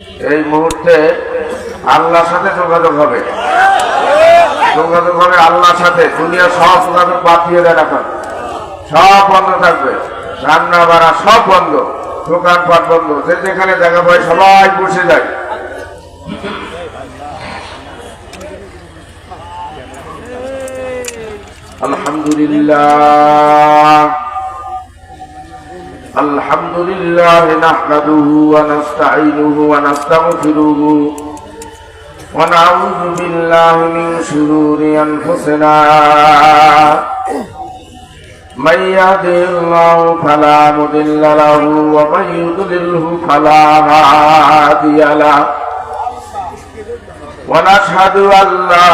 এই মুহূর্তে আল্লাহর সাথে যোগাযোগ হবে। যোগাযোগ হবে আল্লাহর সাথে। দুনিয়া সব যোগাযোগ বাদ দিয়ে দেন এখন সব বন্ধ থাকবে। রান্না বাড়া সব বন্ধ। দোকানপাট বন্ধ। যে যেখানে জায়গা পায় সবাই বসে যায়। আলহামদুলিল্লাহ। الحمد لله نحمده ونستعينه ونستغفره ونعوذ بالله من شرور أنفسنا من يهده الله فلا مضل له ومن يضلله فلا هادي له ونشهد أن لا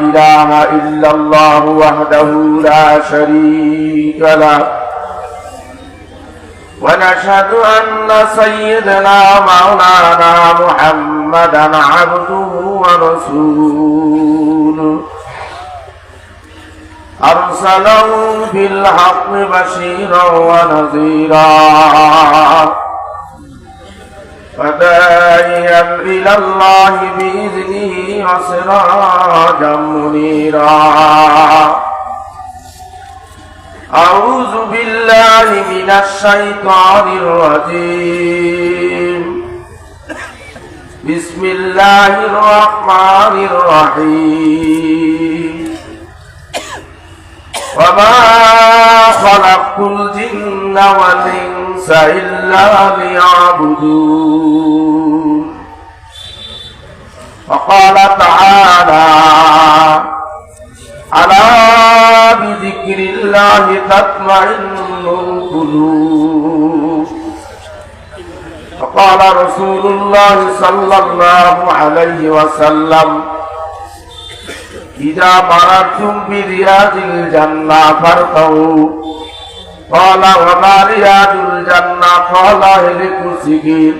إله إلا الله وحده لا شريك له ونشهد أن سيدنا مولانا محمدا عبده ورسوله. أرسله بالحق بشيرا ونذيرا. وداعيا إلى الله بإذنه وسراجا منيرا. أعوذ بالله من الشيطان الرجيم بسم الله الرحمن الرحيم وما خلقت الجن والإنس إلا ليعبدون بذكر الله تطمئن القلوب وقال رسول الله صلى الله عليه وسلم إذا مررتم برياض الجنة فارتعوا قال وما رياض الجنة قال هلك سجين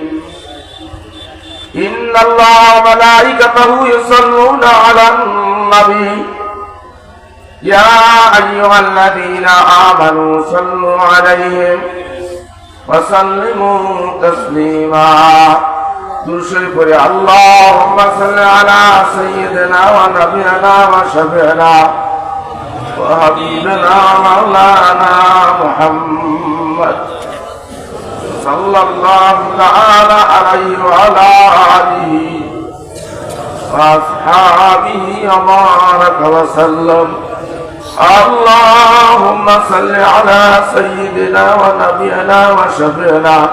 إن الله وملائكته يصلون على النبي يا أيها الذين آمنوا صلوا عليهم وسلموا تسليما দুরুশরীফ পড়ে আল্লাহুম্মা সাল্লি আলা সাইয়্যিদিনা ওয়া নাবিয়িনা ওয়া শাফি'না ওয়া হাবিবিনা মাওলানা মুহাম্মদ সাল্লাল্লাহু তাআলা আলাইহি ওয়া আলা আলিহি وأصحابه وبارك وسلم اللهم صل على سيدنا ونبينا وشفيعنا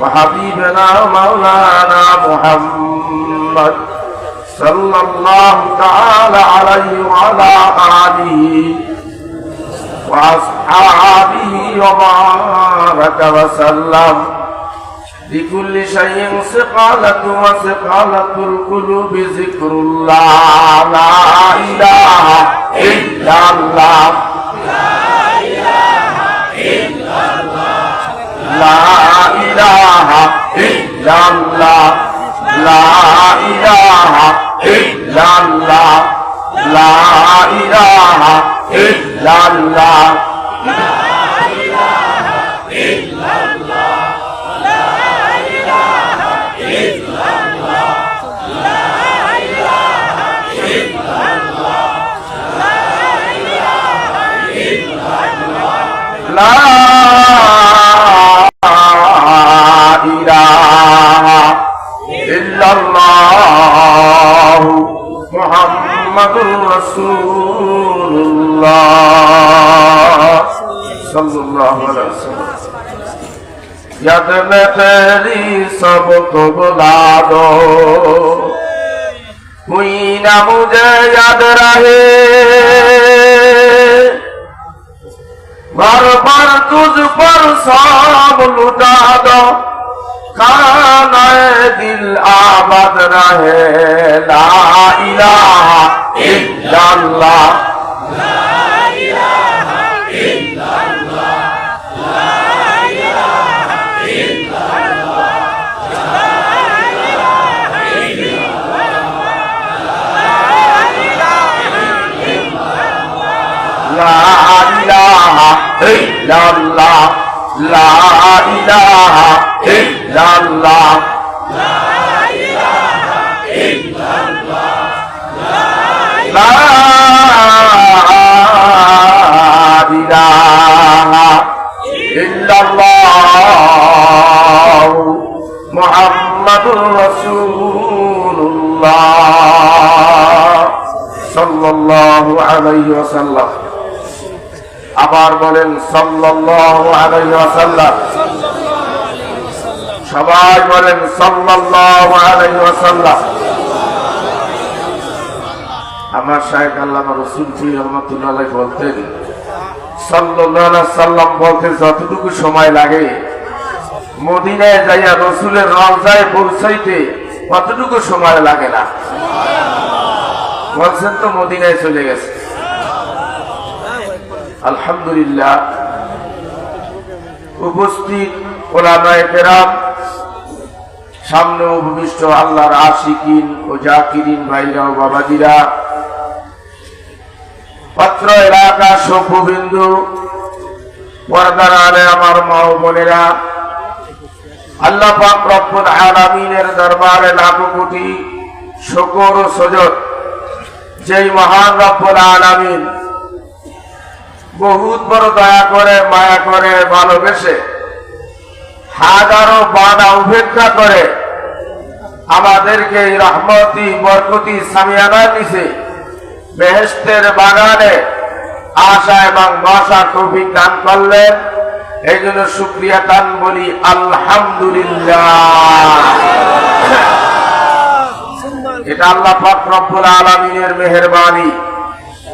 وحبيبنا مولانا محمد صلى الله تعالى عليه وعلى آله وأصحابه وبارك وسلم لكل شيء سقالة وسقالة القلوب ذكر الله لا إله إلا الله. لا إله إلا الله. لا إله إلا الله. لا إله إلا الله. لا إله إلا الله. जग में तेरी सब तो बुला दो हुई ना मुझे याद रहे বারবার তুজ পর সব লুটা দো খানায় দিল আবাদ রহে, লা ইলাহা ইল্লাল্লাহ। لا إله illallah la ilaha illallah la ilaha illallah la ilaha illallah muhammadur rasulullah sallallahu alaihi wasallam আবার বলেন সবাই বলেন আমার শাহেখ আল্লামা রসুলজি রহমতুল্লাহ বলতেন সাল্লাম বলতে যতটুকু সময় লাগে, মদিনায় যাইয়া রসুলের রওজায় পৌঁছাইতে কতটুকু সময় লাগে না। বলছেন তো মদিনায় চলে গেছে। আলহামদুলিল্লাহ। উপস্থিত ওলামায়ে সামনে উপবিষ্ট আল্লাহর আশিকিন ও জাকিরিন ভাইরা ও পত্র এলাকা পর্দার আলে আমার মা বোনেরা, আল্লাহ পাক আলামিনের দরবারে লাখো কোটি শকর ও সজদ যেই মহান রব্বুল আলামিন বহুত বড় দয়া করে মায়া করে ভালোবেসে হাজারো বাধা উপেক্ষা করে আমাদেরকে রহমতি বরকতি সামিয়ানার নিচে বেহেস্তের বাগানে আশা এবং বাসা তৌফিক দান করলেন। এই জন্য শুক্রিয়া দান বলি আলহামদুলিল্লাহ। এটা আল্লাহ পাক রব্বুল আলমিনের মেহরবানি।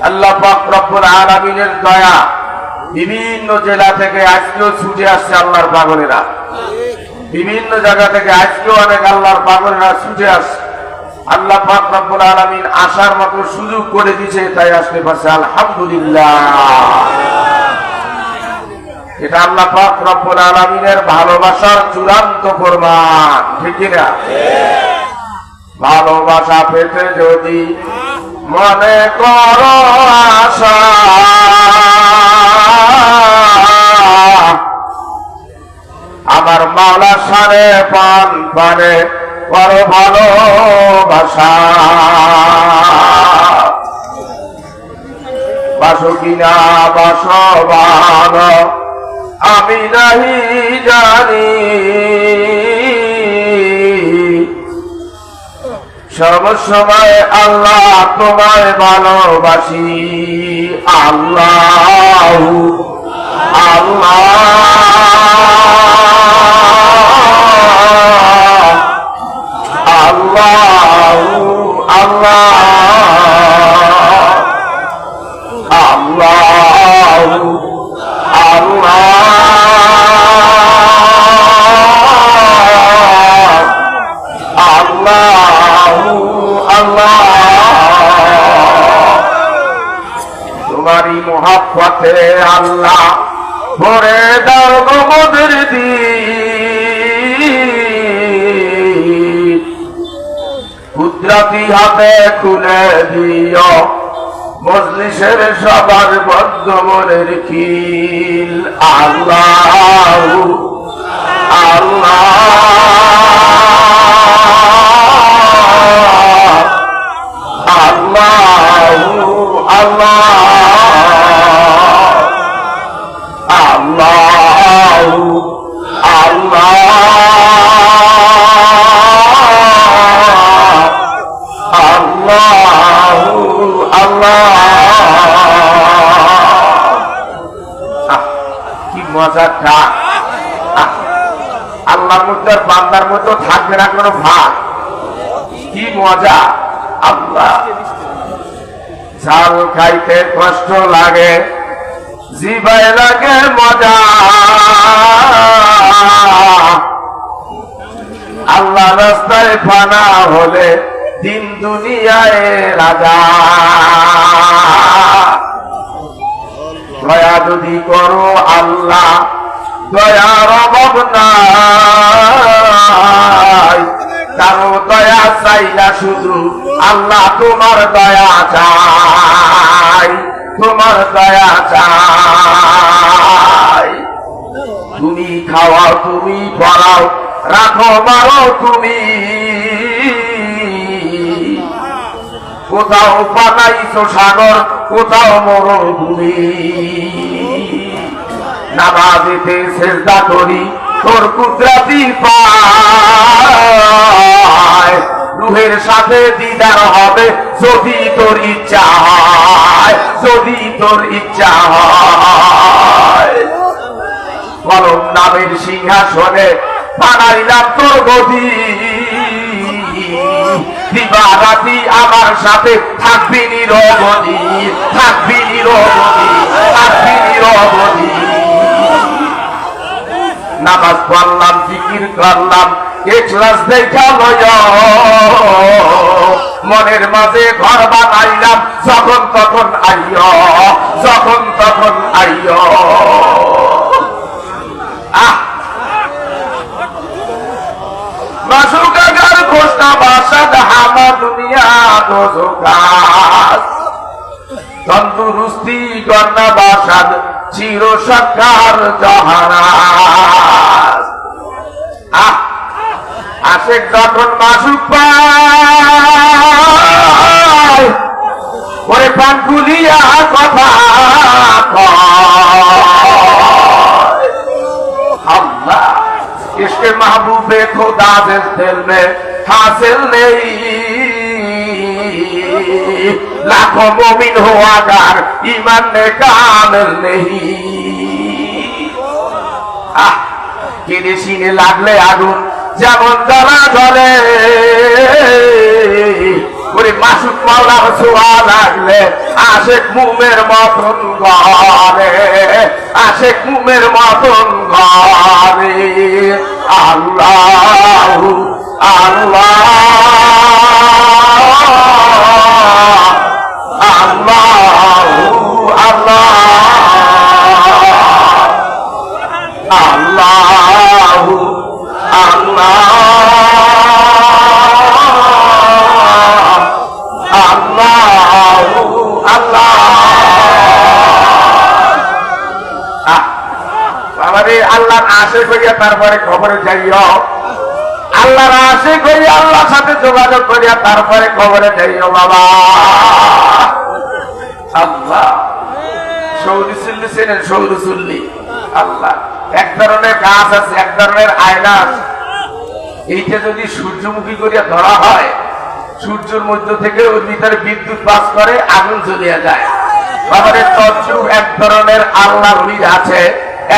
আল্লাহ আলমিনের দয়া বিভিন্ন জেলা থেকে আজকেও ছুটে আসছে আল্লাহর পাগলেরা। বিভিন্ন জায়গা থেকে আজকেও অনেক আল্লাহর পাগলেরা ছুটে আসছে। আল্লাহ আলমিন আসার মতো সুযোগ করে তাই আসতে পারছে, আলহামদুলিল্লাহ। এটা আল্লাহ পাক আলমিনের ভালোবাসার চূড়ান্ত প্রমাণ ঠিক না ভালোবাসা পেতে যদি মনে করো আমার মাওলা সারে পান পানে বড় ভালোবাসা। বাসো কিনা, বাস ভালো আমি নাহি জানি। সব সময় আল্লাহ তোমায় ভালোবাসি। আল্লাহ আল্লাহ হাতে খুলে দিও। মজলিসের সবার বদ্ধ মনের খিল। আল্লাহ আল্লাহ। আল্লাহ আল্লাহ। ডাক আল্লাহর মধ্যে আর বান্দার মধ্যে থাকবে না কোনো ভাগ। কি মজা। আল্লাহ ঝাল খাইতে কষ্ট লাগে জিবাই লাগে মজা। আল্লাহ রাস্তায় ফানা হলে দিন দুনিয়ায় রাজা। দয়া যদি করো আল্লাহ দয়ার অভাব নাই। কারও দয়া চাই না শুধু আল্লাহ তোমার দয়া চাই, তোমার দয়া চাই। তুমি খাওয়াও, তুমি পড়াও, রাখো, মারো তুমি। কোথাও বানাইছো সাগর, কোথাও মরুভূমি। নামাজেতে চেষ্টা করি, তোর কুদরাতি পায়। রুহের সাথে দিদার হবে, যদি তোর ইচ্ছা যদি তোর ইচ্ছা কলম নামের সিংহাসনে বানাইলাম তোর গদি। দিবারাতি আমার সাথে, থাকবি নিরবধি থাকবি নিরবধি থাকবি নিরবধি নামাজ পড়লাম, জিকির করলাম এক্লাস দেখা লয় মনের মাঝে ঘর বানাইলাম, যখন তখন আইয়, যখন তখন আইয়। তন্দুরুস্তি গন্না, বাসাদ চির সরকার জহারাস আহ আশেক যখন মাসুক পায় ওরে পান খুলিয়া কথা কয় अल्लाह इसके महबूबे खुदा दिल दिल में हासिल नहीं লাখো মুমিন হওয়া গার ইমান নে কামেল নেহি কেরেসিনে লাগলে আগুন যেমন জ্বালা জ্বলে। ওরে মাসুদ মাওলার ছোঁয়া লাগলে আসে মুমের মতন ঘরে আসে মুমের মতন ঘরে। আল্লাহ আল্লাহ। আল্লাহর আশে করিয়া তারপরে খবরে যাইও আল্লাহর আশে করিয়া আল্লাহর সাথে যোগাযোগ করিয়া তারপরে খবরে যাইও বাবা আল্লাহ। সৌদি ছিলেন সৌদি আল্লাহ। এক ধরনের আছে, এক ধরনের আয়না আছে। এইটা যদি সূর্যমুখী করিয়া ধরা হয়, সূর্যের মধ্য থেকে ভিতরে বিদ্যুৎ পাস করে, আগুন জ্বলিয়া যায়। বাবারে তদ্রুপ এক ধরনের আল্লাহ আছে,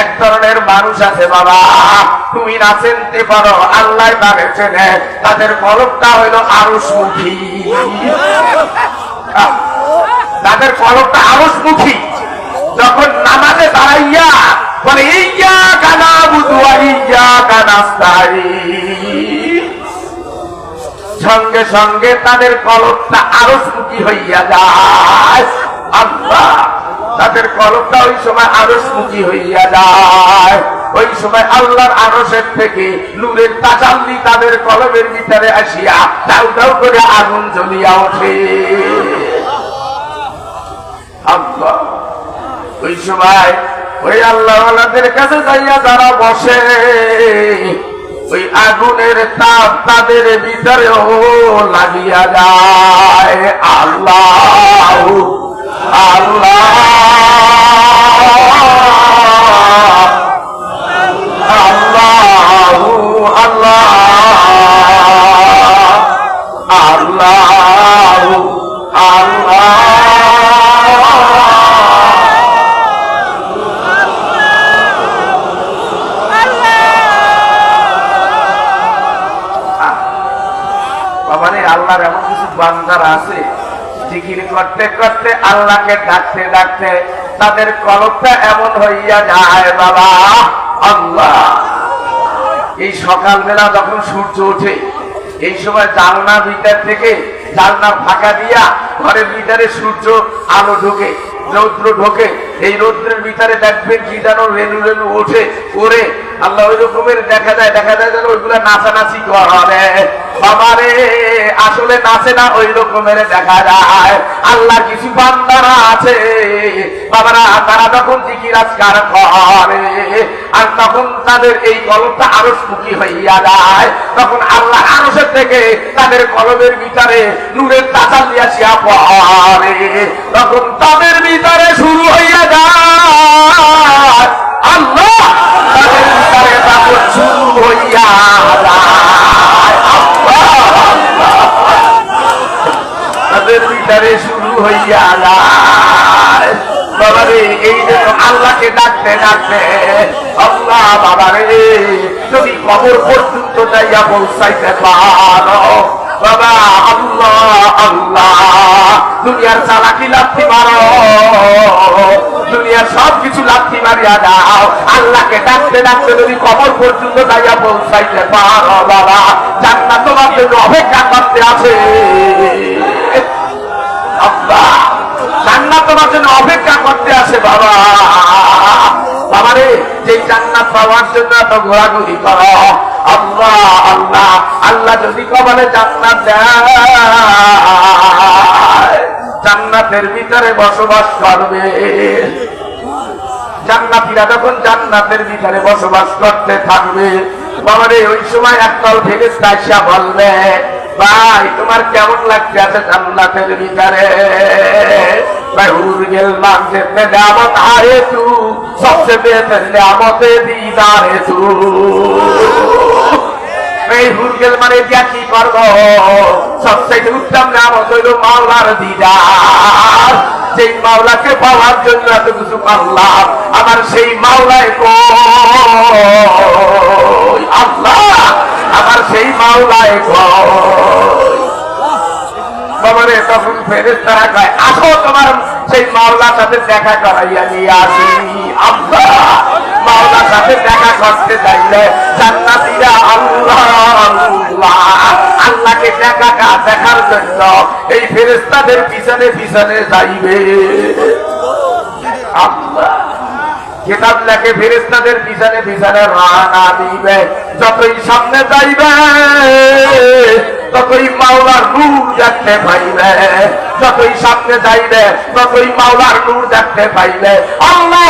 এক ধরনের মানুষ আছে, বাবা। তুমি না চিনতে পারো আল্লাহ তাদের চেনে, তাদের কলকটা হইল আরসমুখী তাদের কলকটা আরসমুখী যখন নামাজে দাঁড়াইয়া বলে, ইয়া কানা বুধুয়া ইয়া কানাস্তাই সঙ্গে সঙ্গে তাদের কলকটা আরসমুখী হইয়া যায়। আল্লাহ, তাদের কলকটা ওই সময় আরসমুখী হইয়া যায়। ওই সময় আল্লাহর আরসের থেকে নূরের তাজাল্লি তাদের কলমের ভিতরে আসিয়া দাউ দাউ করে আগুন জ্বলিয়া ওঠে। আল্লাহ, ওই সময় ওই আল্লাহওয়ালাদের কাছে যাইয়া যারা বসে, ওই আগুনের তাপ তাদের ভিতরেও লাগিয়া যায়। আল্লাহ আল্লাহ আল্লাহ আল্লাহ আল্লাহ বাবারে আল্লাহর এমন কিছু বান্দার আছে, জিকির করতে করতে আল্লাহকে ডাকতে ডাকতে তাদের কলকটা এমন হইয়া যায়, বাবা, আল্লাহ। এই সকালবেলা যখন সূর্য ওঠে, এই সময় জানলার ভিতর থেকে জানলা ফাঁকা দিয়া ঘরের ভিতরে সূর্য আলো ঢোকে, রৌদ্র ঢোকে এই রৌদ্রের ভিতরে দেখবেন কি যেন রেণু রেণু ওঠে ওরে আল্লাহ ওই রকমের দেখা যায় দেখা যায় যেন ওইগুলা নাচানাচি করে বাবারে আসলে নাচে না ওই রকমের দেখা যায় আল্লাহ কিছু বান্দারা আছে। বাবারা, তারা যখন জিকির আজকার করে, আর তখন তাদের এই কলমটা আরও সুখী হইয়া যায়। তখন আল্লাহ আরসের থেকে তাদের কলমের ভিতরে নূরের তাজাল দিয়াছিয়া পড়ে। তখন তাদের দুনিয়ার চালাকি লাথি মারো। দুনিয়ার সব কিছু লাথি মারিয়া দাও। আল্লাহকে ডাকতে ডাকতে যদি কবর পর্যন্ত যাইয়া পৌঁছাইতে পারো, বাবা। জান্নাত তোমার জন্য অপেক্ষা করতে আছে। জান্নাত তোমার জন্য অপেক্ষা করতে আছে, বাবা। বাবা রে, যে জান্নাত পাওয়ার জন্য এত ঘোরাঘুরি করো। আল্লাহ আল্লাহ আল্লাহ যদি কবলে জান্নাত জান্নাতের ভিতরে বসবাস করবে। জান্নাতিরা যখন জান্নাতের ভিতরে বসবাস করতে থাকবে বাবারে, ওই সময় একদল ফেরেস্তা আসিয়া বলবে, ভাই, তোমার কেমন লাগছে আছে জান্নাতের ভিতরে? গেল মানে কি সবচেয়ে উত্তম সেই মাওলাকে পাওয়ার জন্য এত কিছু করলাম, আমার সেই মাওলায় কই আল্লাহ, আমার সেই মাওলায় বাবারে, তখন ফেরেস তারা কয়, আসো তোমার সেই মাওলার সাথে দেখা করাইয়া নিয়ে আসি। আল্লাহ, মাওলার সাথে দেখা করতে চাইলে জান্নাতীরা আল্লাহ আল্লাহকে দেখা দেখার জন্য এই ফেরেস্তাদের পিছনে পিছনে যাইবে। আল্লাহ কিতাব লেখে ফেরেস্তাদের পিছনে পিছনে রানা দিবে। যতই সামনে যাইবে, ততই মাওলার নূর দেখতে পাইবে। যতই সামনে যাইবে, ততই মাওলার নূর দেখতে পাইবে। আল্লাহ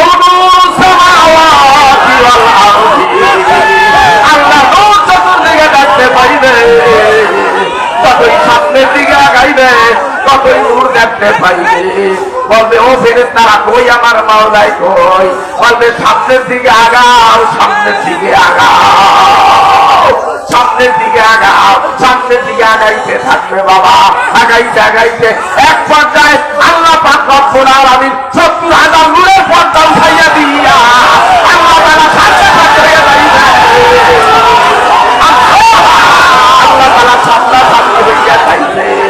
আল্লাহ চতুর্দিকে দেখতে পাইবে যতই সামনের দিকে আগাইবে। ততই নূর দেখতে সামনের দিকে আগাও, সামনের দিকে আগাইতে থাকবে বাবা, আগাইতে আগাইতে। এক পর্যায়ে আল্লাহ পাক রব্বুল আলামিন হাজার নূরের পর্দা উঠাইয়া দিয়া আল্লাহ তাআলা আল্লাহ সামনে হইয়া যাইবে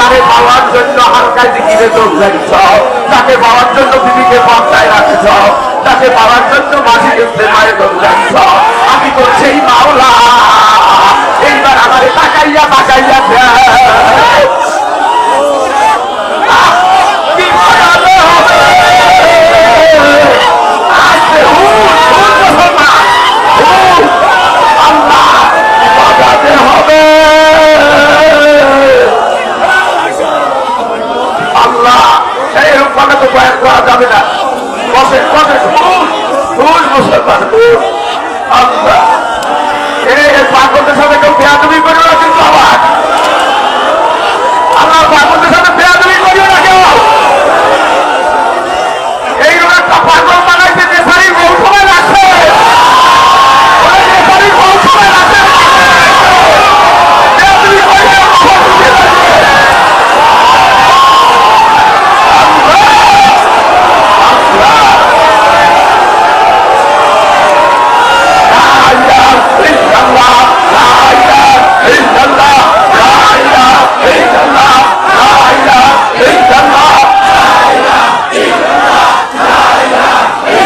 তাকে পাওয়ার জন্য হালকায় দিকে দৌড়াইছ তাকে পাওয়ার জন্য দিদিকে পর্দায় রাখছ তাকে পাওয়ার জন্য মাঝি গেছে দৌড়াইছ আমি তো সেই মাওলা। এইবার আমারে তাকাইয়া তাকাইয়া এই রূপে তো বয়ান করা যাবে না। বসেন বসেন ঘুষ মুসলমান ঘুষ আল্লাহ। এই পাগলদের সাথে কেউ করবে না কিন্তু আবার আল্লাহ পাগলদের সাথে বেয়াদবি করিও না কেউ এইরকম একটা পাগল বানাইতে নেশারি মৌসুমে রাখছে ওই নেশারি মৌসুমে রাখছে বেয়াদবি করিও না, illallah, la ilaha illallah, la ilaha illallah, la ilaha illallah, la ilaha illallah, la ilaha illallah,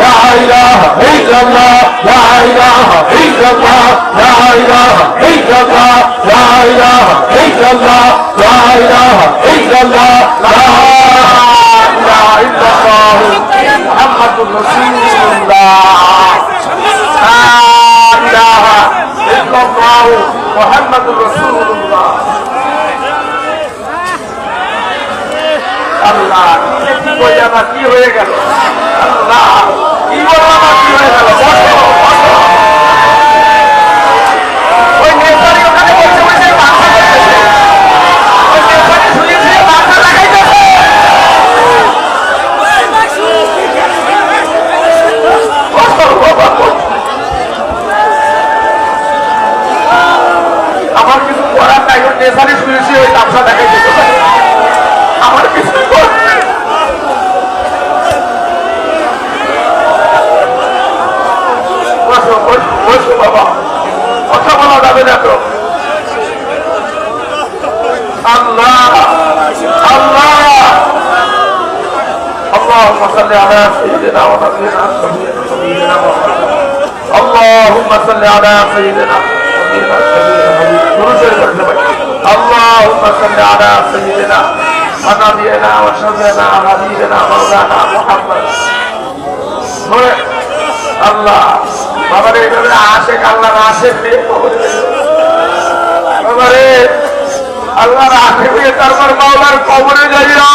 la ilaha illallah, Muhammadur Rasulullah. La ilaha illallah, Muhammadur Rasulullah. আল্লাহ কি হয়ে গেল কি বলে কি হয়ে গেল বসো বসো ওই নেতারি ওখানে বসে বসে মাথা লাগাইতেছে। ওই নেতারি শুয়ে শুয়ে মাথা লাগাইতেছে। বসো, বাবা, বসো। আমার কিছু করার নাই ওই নেতারি শুয়ে শুয়ে ওই তামসা দেখাইতেছে আমার কিছু করার নেই। বসো বসো বসো বাবা কথা বলা যাবে না তো আল্লাহ আল্লাহ اللهم صل على سيدنا ونبينا سيدنا محمد اللهم صل على سيدنا ونبينا سيدنا اللهم صل على سيدنا ونبينا وشفينا حبيبنا مولانا محمد আল্লাহ বাবারে এইভাবে আশেক আল্লাহর আশেক রে বাবারে আল্লাহর আশেক হয়ে তারপর মাওলার কবরে যাইয়া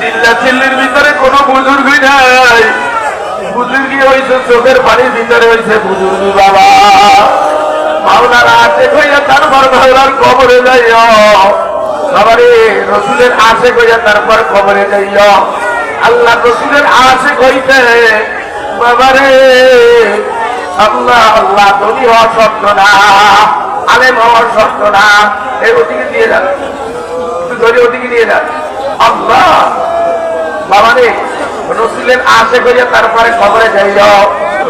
চিল্লা চিল্লির ভিতরে কোনো বুজুর্গই নাই বুজুর্গি হয়েছে চোখের পানির ভিতরে হয়েছে বুজুর্গি বাবা। মাওলার আশেক হইয়া তারপর মাওলার কবরে যাইয়া বাবারে রসুলের আশেক হইয়া তারপর কবরে যাইয়া আল্লাহ রসুলের আশেক হইতে বাবারে, আল্লাহ আল্লাহ, ধনী হওয়ার শব্দ না, আলেম হওয়ার শব্দ না। এই ওদিকে দিয়ে যান। ধরে ওদিকে দিয়ে যান। আল্লাহ বাবা রে রসুলের আশে করিয়া তারপরে খবরে যাইল।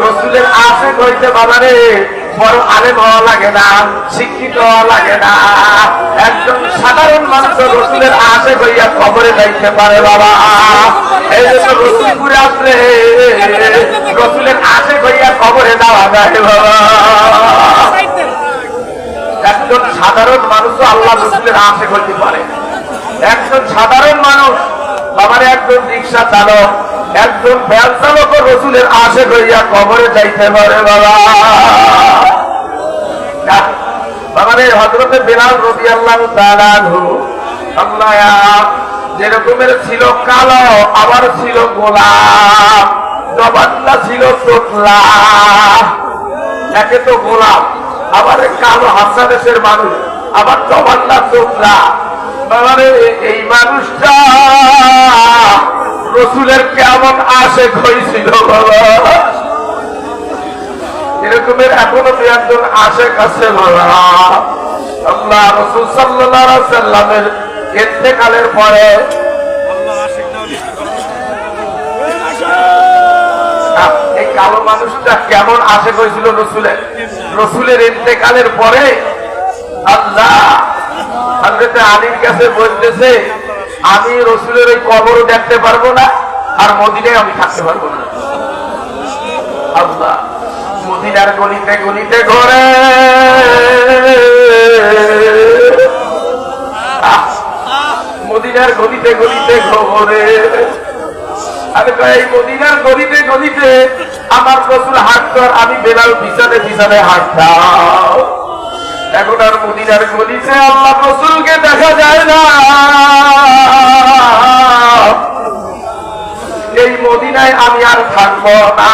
রসুলের আশে করিতে বাবা রে বড় আলেম হওয়া লাগে না, শিক্ষিত হওয়া লাগে না। একজন সাধারণ মানুষ রসুলের আশে করিয়া খবরে যাইতে পারে বাবা। এই জন্য রসুলপুরে আসলে রসুলের আশে করিয়া খবরে দেওয়া যায় বাবা। একজন সাধারণ মানুষও আল্লাহ রসুলের আশে করতে পারে। একজন সাধারণ মানুষ বাবার একজন রিক্সা চালক, একজন ভ্যান চালক রসুলের আশে করিয়া কবরে যাইতে পারে বাবা। হজরতে রবি যেরকমের ছিল কালো, আবার ছিল গোলাপ, জবানটা ছিল তোতলা একে তো গোলাপ, আবার কালো হাসা দেশের মানুষ, আবার জবান্না চোখলা। এই মানুষটা রসুলের কেমন আশে হয়েছিল বাবা। এরকমের এখনও দু একজন আশে কাছে বাবা। রসুল সাল্লামের এতেকালের পরে এই কালো মানুষটা কেমন আশে করেছিল রসুলের? রসুলের ইন্তেকালের পরে আল্লাহ হজরতে আলীর কাছে বলতেছে, আমি রসুলের ওই কবরও দেখতে পারব না, আর মদিনায় আমি থাকতে পারব না। আল্লাহ, মদিনার গলিতে গলিতে ঘরে। মদিনার গলিতে ঘরে। এই মদিনার গলিতে গলিতে আমার রসুল হাঁটতো আর আমি বেলাল পিছনে পিছনে হাঁটতাম। এখন আর মদিনার গলিতে আল্লাহ রসুলকে দেখা যায় না। এই মদিনায় আমি আর থাকব না।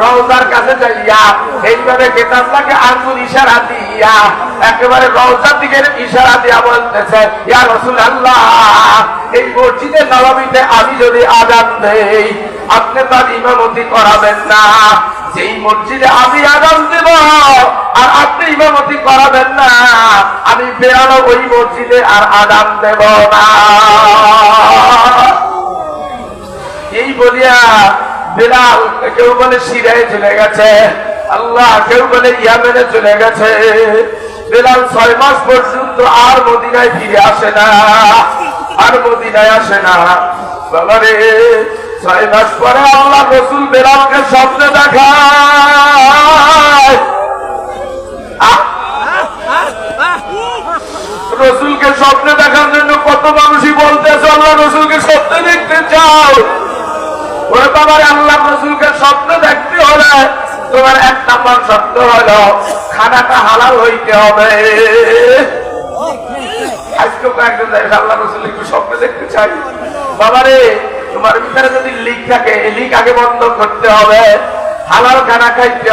রওজার কাছে যাইয়া এইভাবে কেতাবটাকে আঙ্গুল ইশারা দিয়া, একেবারে রওজার দিকে ইশারা দিয়া বলতেছে, ইয়া রসুল আল্লাহ এই মসজিদে নবাবিতে আমি যদি আজান দেই, আপনি তার ইমামতি করাবেন না। যেই মসজিদে আমি আজান দেব করাবেন না। আমি বেরানো ওই মসজিদে আর আজান দেব না। এই বলিয়া বেলাল কেউ বলে সিরায় চলে গেছে। আল্লাহ কেউ বলে ইয়ামেনে চলে গেছে। বেলাল ছয় মাস পর্যন্ত আর মদিনায় ফিরে আসে না। আর মদিনায় আসে না। বাবা রে, ছয় মাস পরে আল্লাহ রসুল বেলালকে স্বপ্নে আহ! রসুলকে স্বপ্নে দেখার জন্য কত মানুষই বলতেছে, আল্লাহ রসুলকে স্বপ্নে দেখতে চাও। ওরে বাবার আল্লাহ রসুলকে স্বপ্ন দেখতে হলে তোমার এক নাম্বার শর্ত হলো, খানাটা হালাল হইতে হবে।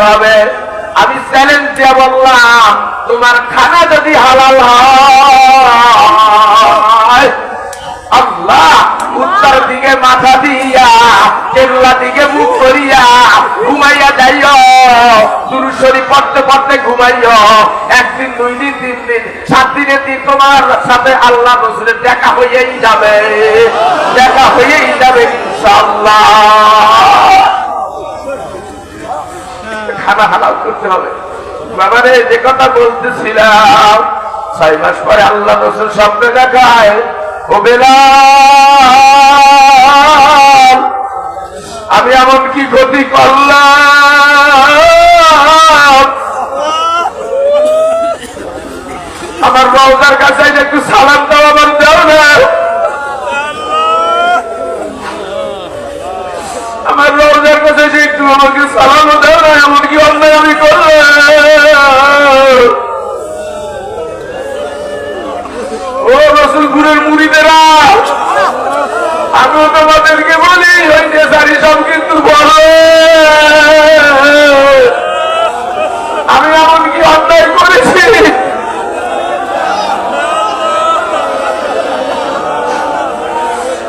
হবে। আমি চ্যালেঞ্জ দিয়ে বললাম তোমার খানা যদি হালাল আল্লাহ উত্তর দিকে মাথা দিয়া, কেরলা দিকে মুখ করিয়া ঘুমাইয়া যাইও। দুরুশরী পড়তে পড়তে ঘুমাইও। একদিন, দুই দিন, তিন দিন, সাত দিনে দিন তোমার সাথে আল্লাহ রসুলের দেখা হইয়াই যাবে। দেখা হইয়াই যাবে ইনশাল্লাহ খানা হালাল করতে হবে। বাবারে, যে কথা বলতেছিলাম, ছয় মাস পরে আল্লাহ রসুল স্বপ্নে দেখায়, ও বেলাল, আমি এমন কি ক্ষতি করলাম? আমার রওজার কাছে একটু সালাম দাও আমার দেও কাছে যে একটু আমাকে সালামও দেও না অন্যায় আমি করলাম ও মুড়িদেরা আমিও তোমাদেরকে বলি, ওই যে সারি সব কিন্তু বলো। আমি এমন কি অন্যায় করেছি।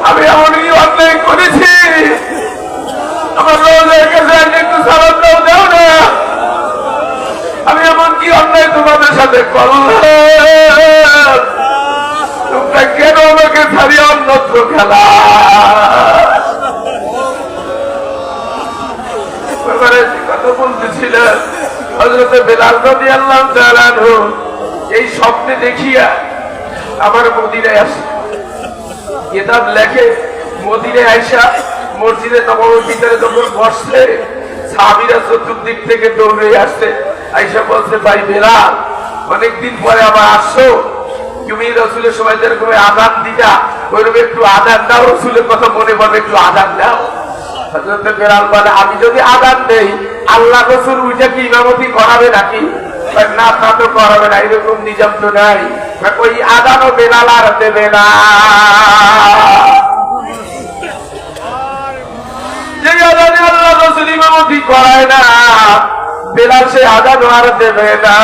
আমি এমন কি অন্যায় করেছি। আমার রোজের কাছে একটু সালাম আমি এমন কি অন্যায় তোমাদের সাথে তোমরা কেন আমাকে ছাড়িয়ে অন্যত্র খেলা? এই স্বপ্নে দেখিয়া আমার মদিনায় আসে। কিতাব লেখে মদিনে আইসা মসজিদে নবমীর ভিতরে যখন বসলে সাহাবিরা চতুর্দিক থেকে দৌড়ে আসছে আইসা বলছে, ভাই বেলাল, অনেকদিন পরে আবার আসছো তুমি রসুলের সময় যেরকম আদান দিটা ওইরকম একটু আদান দাও, রসুলের কথা মনে পড়বে একটু আদান দাও। বলে, আমি যদি আদান দেই, আল্লাহ রসুল উঠে কি ইমামতি করাবে নাকি? না তা তো করাবে না, এরকম নিজাম তো নাই। ওই আদানও বেলাল আর দেবে না। যে আদানে আল্লাহ রসুল ইমামতি করায় না। বেলাল সে আদান মারতে না।